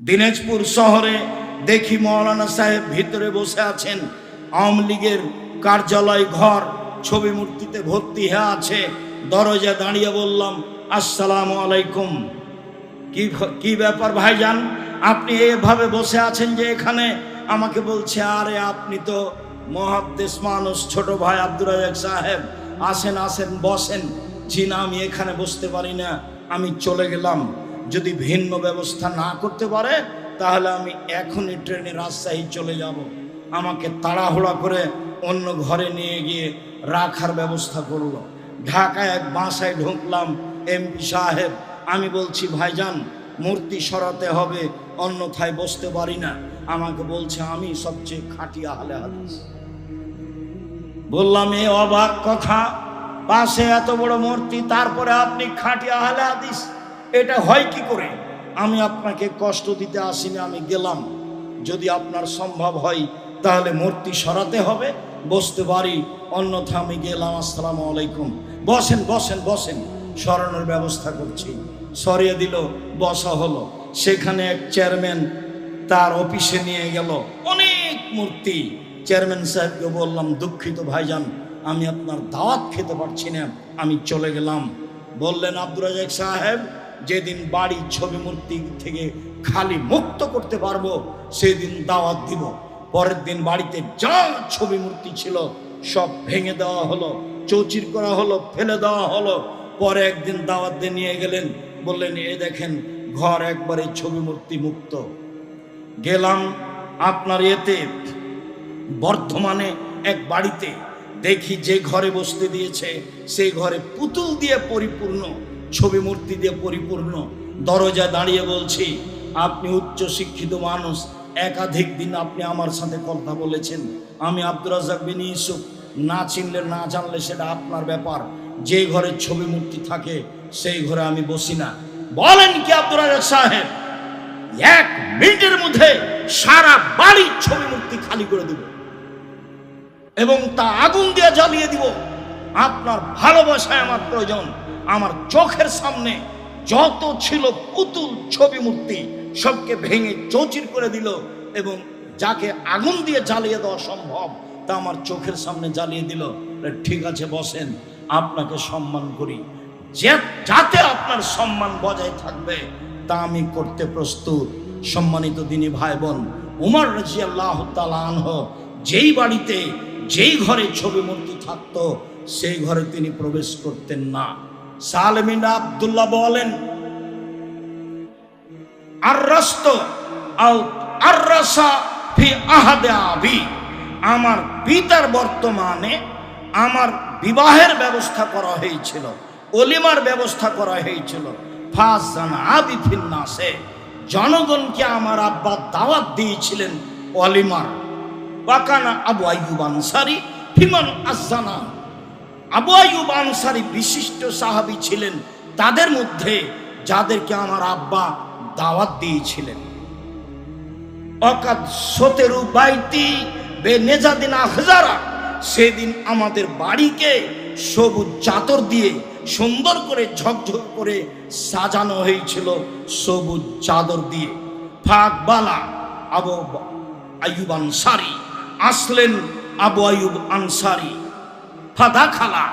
দিনাজপুর শহরে দেখি মৌলানা সাহেব ভিতরে বসে আছেন। আওয়ামী লীগের কার্যালয় ঘর, ছবি মূর্তিতে ভর্তি হয়ে আছে। দরজা দাঁড়িয়ে বললাম, আসসালামু আলাইকুম। কি কি ব্যাপার ভাইজান? আপনি এভাবে বসে আছেন যে এখানে? আমাকে বলছে, আরে আপনি তো মহাদ্দেশ মানুষ, ছোট ভাই আব্দুর সাহেব। আসেন আসেন, বসেন। জি না, আমি এখানে বসতে পারি না। আমি চলে গেলাম। যদি ভিন্ন ব্যবস্থা না করতে পারে, তাহলে আমি এখনই ট্রেনে রাজশাহী চলে যাব। আমাকে তাড়াহুড়া করে অন্য ঘরে নিয়ে গিয়ে রাখার ব্যবস্থা করল। ঢাকায় এক বাসায় ঢুকলাম এমপি সাহেব। আমি বলছি, ভাইজান, মূর্তি সরাতে হবে, অন্যথায় বসতে পারি না। আমাকে বলছে, আমি সবচেয়ে খাঁটি আহলে হাদিস। বললাম, এ অবাক কথা। পাশে এত বড় মূর্তি, তারপরে আপনি খাঁটি আহলে হাদিস? এটা হয় কি করে? আমি আপনাকে কষ্ট দিতে আসিনি, আমি গেলাম। যদি আপনার সম্ভব হয়, তাহলে মূর্তি সরাতে হবে, বসতে পারি। অন্যথা আমি গেলাম, আসসালামু আলাইকুম। বসেন বসেন বসেন। সরানোর ব্যবস্থা করছি। সরিয়ে দিল, বসা হলো। সেখানে এক চেয়ারম্যান তার অফিসে নিয়ে গেল। অনেক মূর্তি। চেয়ারম্যান সাহেবকে বললাম, দুঃখিত ভাইজান, আমি আপনার দাওয়াত খেতে পারছি না। আমি চলে গেলাম। বললেন, আব্দুর সাহেব যেদিন বাড়ি ছবি মূর্তি থেকে খালি মুক্ত করতে পারব, সেদিন দাওয়াত দিব। পরের দিন বাড়িতে যা ছবি মূর্তি ছিল, সব ভেঙে দেওয়া হলো, চৌচির করা হলো, ফেলে দেওয়া হলো। পরে একদিন দাওয়াত দিয়ে নিয়ে গেলেন, বললেন, এ দেখেন, ঘর একবারে ছবি মূর্তি মুক্ত। গেলাম আপনার এতে। বর্ধমানে এক বাড়িতে দেখি যে ঘরে বসতে দিয়েছে সেই ঘরে পুতুল দিয়ে পরিপূর্ণ। ছবি মূর্তি দিয়ে পরিপূর্ণ। দরজা দাঁড়িয়ে বলছি, আপনি উচ্চ শিক্ষিত মানুষ, একাধিক দিন আপনি আমার সাথে কথা বলেছেন। আমি আব্দুর রাজাক বিন ইউসুফ। না চিনলে, না জানলে সেটা আপনার ব্যাপার। যে ঘরে ছবি মূর্তি থাকে, সেই ঘরে আমি বসি না। বলেন কি আব্দুর রাজাক সাহেব? এক মিনিটের মধ্যে সারা বাড়ির ছবি মূর্তি খালি করে দেব। এবং তা আগুন দিয়ে জ্বালিয়ে দিব। আপনার ভালোবাসায় আমার প্রয়োজন। আমার চোখের সামনে যত ছিল পুতুল ছবি মূর্তি, সবকে ভেঙে চৌচির করে দিল এবং যাকে আগুন দিয়ে জ্বালিয়ে দেওয়া সম্ভব, তা আমার চোখের সামনে জ্বালিয়ে দিল। ঠিক আছে, বসেন, আপনাকে সম্মান করি। যে- যাতে আপনার সম্মান বজায় থাকবে, তা আমি করতে প্রস্তুত। সম্মানিত দিনী ভাই বোন উমর রাজি আল্লাহ আনহ যেই বাড়িতে, যেই ঘরে ছবি মূর্তি থাকতো, সেই ঘরে তিনি প্রবেশ করতেন না। সালমিন আব্দুল্লাহ বলেন আর রাস্ত ফি আহাদে আমার পিতার বর্তমানে আমার বিবাহের ব্যবস্থা করা হয়েছিল, অলিমার ব্যবস্থা করা হয়েছিল। ফাস জানা আবি ফিন্নাসে জনগণকে আমার আব্বা দাওয়াত দিয়েছিলেন অলিমার। বাকানা আবু আইয়ুব আনসারি ফিমান আজানা আবু আইয়ুব আনসারি বিশিষ্ট সাহাবী ছিলেন। তাদের মধ্যে যাদেরকে আমার আব্বা দাওয়াত দিয়েছিলেন। অকাদ সতেরু বাইতি বে নেজাদিন আহজারা সেদিন আমাদের বাড়িকে সবুজ চাদর দিয়ে সুন্দর করে ঝকঝক করে সাজানো হয়েছিল সবুজ চাদর দিয়ে। ফাঁকবালা আবু আয়ুব আনসারি, আসলেন আবু আয়ুব আনসারি। ফাদা খালা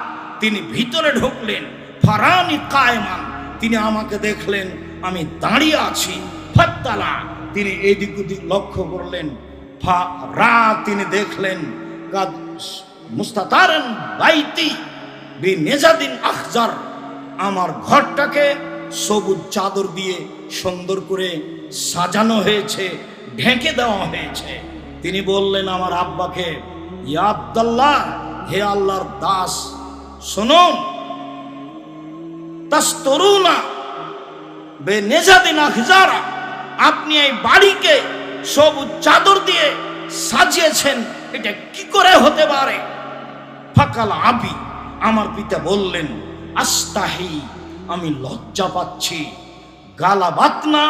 তিনি ভিতরে ঢুকলেন, ফারানি কায়মান। তিনি আমাকে দেখলেন, আমি দাঁড়িয়ে আছি, ফাত্তালা। তিনি এদিক ওদিক লক্ষ্য করলেন, ফা রা তিনি দেখলেন, কাদ মুস্তাতারেন বাইতি বি নেজাদিন আখজার। আমার ঘরটাকে সবুজ চাদর দিয়ে সুন্দর করে সাজানো হয়েছে, ঢেকে দেওয়া হয়েছে। তিনি বললেন আমার আব্বাকে, ইয়া আব্দাল্লাহ হে আল্লাহর দাস, শুনুন। তাস্তরুনা বে নেজাদিন আখজারা আপনি এই বাড়িকে সবুজ চাদর দিয়ে সাজিয়েছেন, এটা কি করে হতে পারে? ফাকাল আবি, আমার পিতা বললেন, আস্তাহি, আমি লজ্জা পাচ্ছি। গালা বাতনা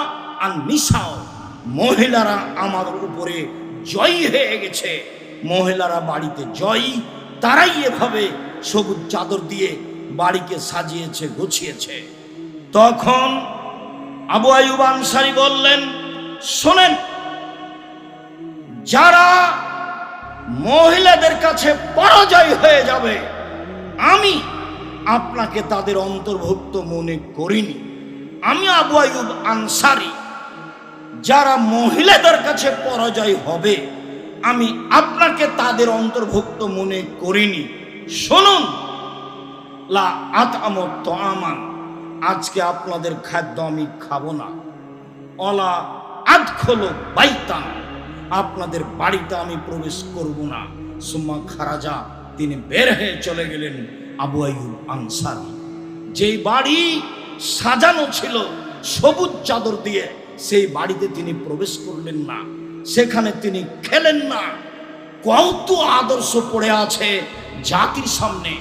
আর নিশাও মহিলারা আমার উপরে জয়ী হয়ে গেছে। মহিলারা বাড়িতে জয়ী তারাই এভাবে সবুজ চাদর দিয়ে বাড়িকে সাজিয়েছে, গুছিয়েছে। তখন আবু আয়ুব আনসারি বললেন, শোনেন, যারা মহিলাদের কাছে পরাজয় হয়ে যাবে, আমি আপনাকে তাদের অন্তর্ভুক্ত মনে করিনি। আমি আবু আয়ুব আনসারি, যারা মহিলাদের কাছে পরাজয় হবে আমি আপনাকে তাদের অন্তর্ভুক্ত মনে করিনি। শুনুন। লা আমান আজকে আপনাদের খাদ্য আমি খাব না। অলা আদখলো বাইতান। আপনাদের বাড়িতে আমি প্রবেশ করব না। সুম্মা খারাজা, তিনি বের হয়ে চলে গেলেন আবু আইয়ুব আনসারি। যেই বাড়ি সাজানো ছিল, সবুজ চাদর দিয়ে, সেই বাড়িতে তিনি প্রবেশ করলেন না। সেখানে তিনি খেলেন না। কত আদর্শ পড়ে আছে জাতির সামনে,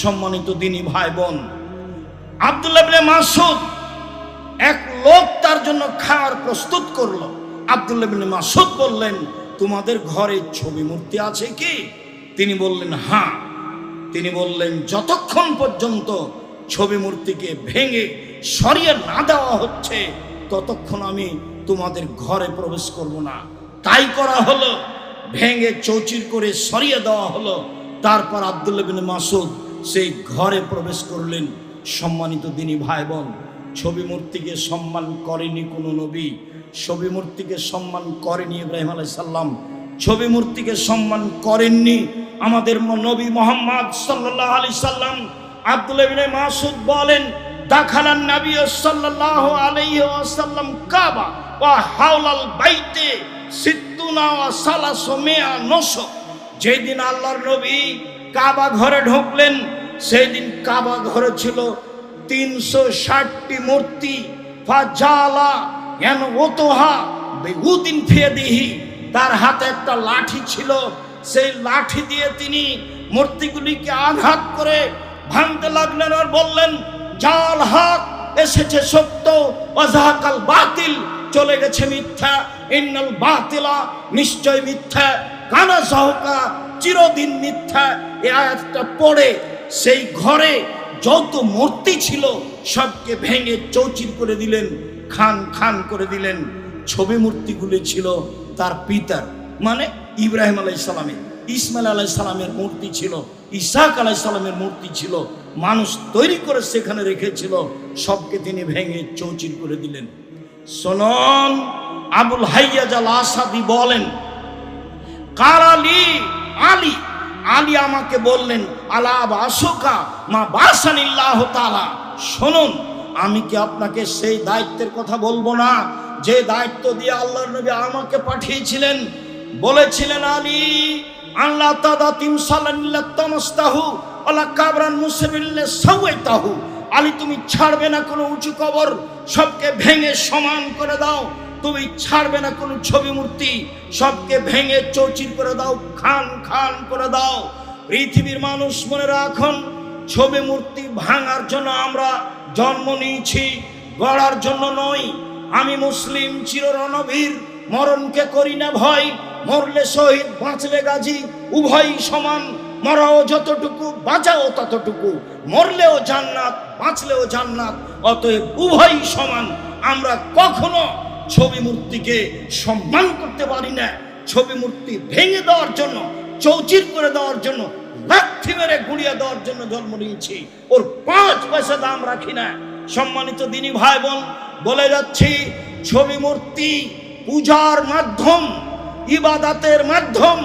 সম্মানিত দিনী ভাই বোন আব্দুল্লাহ মাসুদ এক লোক তার জন্য খাওয়ার প্রস্তুত করল। আব্দুল্লাহ মাসুদ বললেন, তোমাদের ঘরে ছবি মূর্তি আছে কি? তিনি বললেন হ্যাঁ। তিনি বললেন, যতক্ষণ পর্যন্ত ছবি মূর্তিকে ভেঙে সরিয়ে না দেওয়া হচ্ছে, ততক্ষণ আমি তোমাদের ঘরে প্রবেশ করব না। তাই করা হলো। ভেঙে চৌচির করে সরিয়ে দেওয়া হলো। তারপর আব্দুল্লাহ বিন মাসুদ সেই ঘরে প্রবেশ করলেন। সম্মানিত দিনী ভাই বোন ছবি মূর্তিকে সম্মান করেনি কোনো নবী। ছবি মূর্তিকে সম্মান করেনি ইব্রাহিম আলাই সাল্লাম ছবি মূর্তিকে সম্মান করেননি আমাদের নবী মোহাম্মদ সাল্লাহ আলি সাল্লাম। আব্দুল ইবনে মাসুদ বলেন, দাখালান নবী সাল্লাল্লাহু আলাইহি ওয়াসাল্লাম কাবা ওয়া হাওলাল বাইতে নসক যেদিন আল্লাহর নবী কাবা ঘরে ঢুকলেন সেই দিন কাবা ঘরে ছিল তিনশো ষাটটি মূর্তি। ফাজালা এন ওতোহা তার হাতে একটা লাঠি ছিল। সেই লাঠি দিয়ে তিনি মূর্তিগুলিকে আঘাত করে ভাঙতে লাগলেন আর বললেন, জাল হাত এসেছে সত্য, অজাহাকাল বাতিল, চলে গেছে মিথ্যা ইন্নাল বাতিলা নিশ্চয় মিথ্যা কানা সহকা, চিরদিন মিথ্যা। এ আয়াতটা পড়ে সেই ঘরে যত মূর্তি ছিল, সবকে ভেঙে চৌচির করে দিলেন, খান খান করে দিলেন। ছবি মূর্তিগুলি ছিল তার পিতার। মানে ইব্রাহিম আলাই সালামের, ইসমাইল আলাই সালামের মূর্তি ছিল ইসাক আলাই সালামের মূর্তি ছিল। মানুষ তৈরি করে সেখানে রেখেছিল, সবকে তিনি ভেঙে চৌচির করে দিলেন। সনন আবুল হাইয়াজাল আসাদি বলেন কারালি আলী? আলী আমাকে বললেন, আলা বাসকা মা বাসানিল্লাহ তালা শুনুন, আমি কি আপনাকে সেই দায়িত্বের কথা বলব না? যে দায়িত্ব দিয়ে আল্লাহর নবী আমাকে পাঠিয়েছিলেন, বলেছিলেন, আলী আল্লাহ তাদা তিন সালানিল্লাহ আল্লাহ কাবরান মুসবিল্লে সাউয়াইতাহু আলী, তুমি ছাড়বে না কোনো উঁচু কবর, সবকে ভেঙে সমান করে দাও। তুমি ছাড়বে না কোনো ছবি মূর্তি। সবকে ভেঙে চৌচির করে দাও, খান খান করে দাও। পৃথিবীর মানুষ মনে রাখুন, ছবি মূর্তি ভাঙার জন্য আমরা জন্ম নিয়েছি, গড়ার জন্য নই। আমি মুসলিম চির রণবীর মরণকে করি না ভয়। মরলে শহীদ, বাঁচলে গাজী, উভয়ই সমান। মরাও যতটুকু, বাঁচাও ততটুকু। মরলেও জান্নাত, বাঁচলেও জান্নাত, অতএব উভয়ই সমান। আমরা কখনো ছবি মূর্তিকে সম্মান করতে পারি না। ছবি মূর্তি ভেঙে দেওয়ার জন্য, চৌচির করে দেওয়ার জন্য, লাথি মেরে গুড়িয়ে দেওয়ার জন্য জন্ম নিয়েছি। ওর পাঁচ পয়সা দাম রাখি না। সম্মানিত দিনী ভাই বোন বলে যাচ্ছি, ছবি মূর্তি পূজার মাধ্যম, ইবাদাতের মাধ্যম।